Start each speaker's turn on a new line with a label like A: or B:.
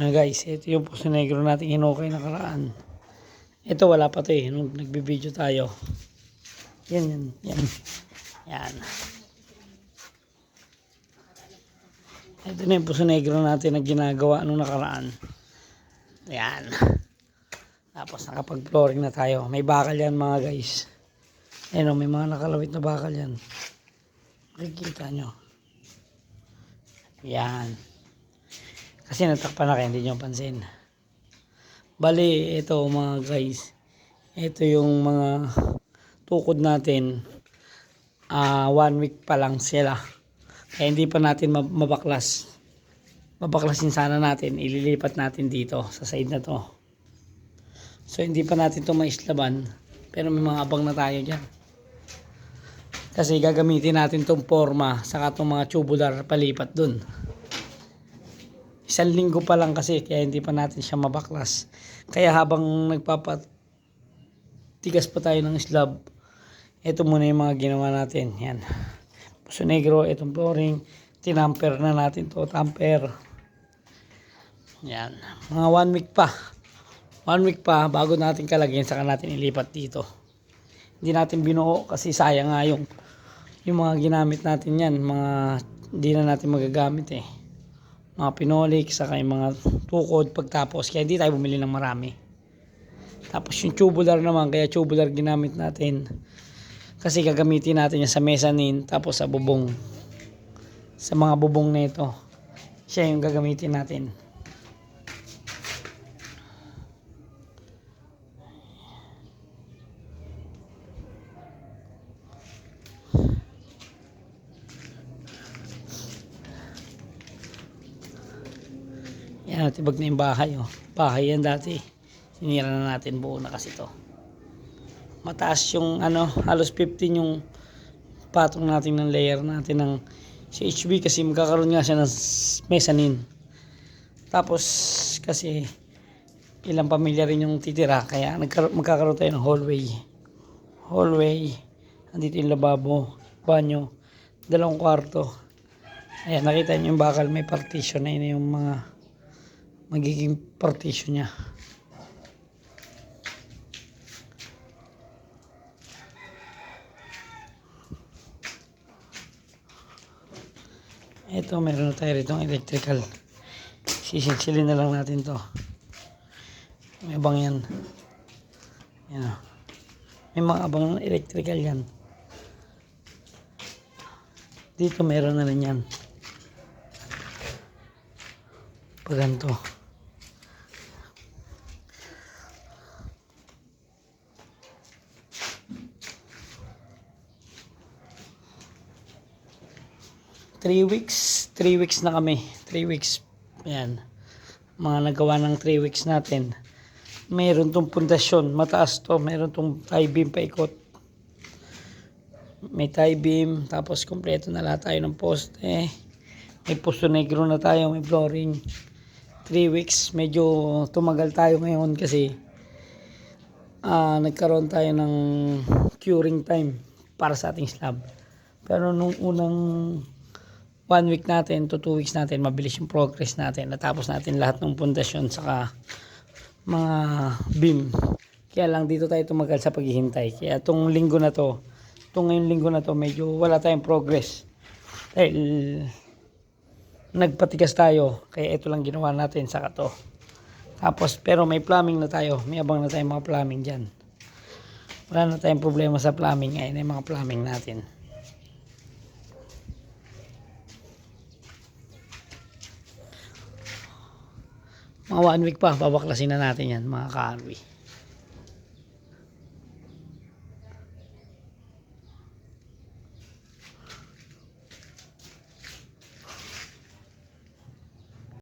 A: Mga guys, ito yung puso negro natin hinukay nakaraan. Ito wala pa to eh, nung nagbibideo tayo. Yan, yan, yan. Yan. Ito na yung puso negro natin na ginagawa nung nakaraan. Yan. Tapos nakapag-flooring na tayo. May bakal yan mga guys. Ayun o, may mga nakalawit na bakal yan. Makikita nyo. Yan. Kasi natakpan na kayo, hindi nyo pansin. Bali, ito mga guys. Ito yung mga tukod natin. Ah, one week pa lang sila. Kaya hindi pa natin mab- mabaklas. Babaklasin sana natin. Ililipat natin dito sa side na to. So hindi pa natin to maislaban. Pero may mga abang na tayo dyan. Kasi gagamitin natin tong forma saka tong mga tubular palipat dun. Isang linggo pa lang kasi kaya hindi pa natin siya mabaklas. Kaya habang nagpapat tigas pa tayo ng slab, ito muna yung mga ginawa natin. Yan. Puso negro, itong flooring, tinamper na natin to, tamper. Yan. Mga one week pa. One week pa bago natin kalagyan saka natin ilipat dito. Hindi natin binuo kasi sayang nga yung yung mga ginamit natin yan, mga hindi na natin magagamit eh. Mga pinolik, saka yung mga tukod pagtapos. Kaya hindi tayo bumili ng marami. Tapos yung tubular naman, kaya tubular ginamit natin. Kasi gagamitin natin yan sa mezzanine, tapos sa bubong. Sa mga bubong na ito. Siya yung gagamitin natin. Yan, natibag na yung bahay. Oh. Bahay yan dati. Sinira na natin buo na kasi to. Mataas yung ano, halos 15 yung patong natin ng layer natin ng CHB kasi magkakaroon nga siya ng mezzanine. Tapos kasi ilang pamilya rin yung titira kaya magkakaroon tayo ng hallway. Hallway. Andito yung lababo, banyo, dalawang kwarto. Ayan, nakita niyo yung bakal may partition na yun yung mga magiging partition niya. Ito, meron na tayo rito electrical. Sisilsilin na lang natin to. May abang yan. Yan o. May mga abang ng electrical yan. Dito meron na rin yan. Pag ganito. Three weeks, three weeks na kami. Three weeks. Ayan. Mga nagawa ng three weeks natin. Meron tong pundasyon. Mataas to. Meron tong tie beam paikot. May tie beam. Tapos kompleto na lahat tayo ng poste. May puso negro na tayo. May flooring. Three weeks. Medyo tumagal tayo ngayon kasi ah nagkaroon tayo ng curing time para sa ating slab. Pero nung unang one week natin to two weeks natin, mabilis yung progress natin. Natapos natin lahat ng pundasyon saka mga beam. Kaya lang dito tayo tumagal sa paghihintay. Kaya itong linggo na to, itong ngayong linggo na to, medyo wala tayong progress. Dahil nagpatigas tayo. Kaya ito lang ginawa natin saka to. Tapos, pero may plumbing na tayo. May abang na tayong mga plumbing dyan. Wala na tayong problema sa plumbing. Ayun yung mga plumbing natin. Mga one week pa, babaklasin na natin yan, mga ka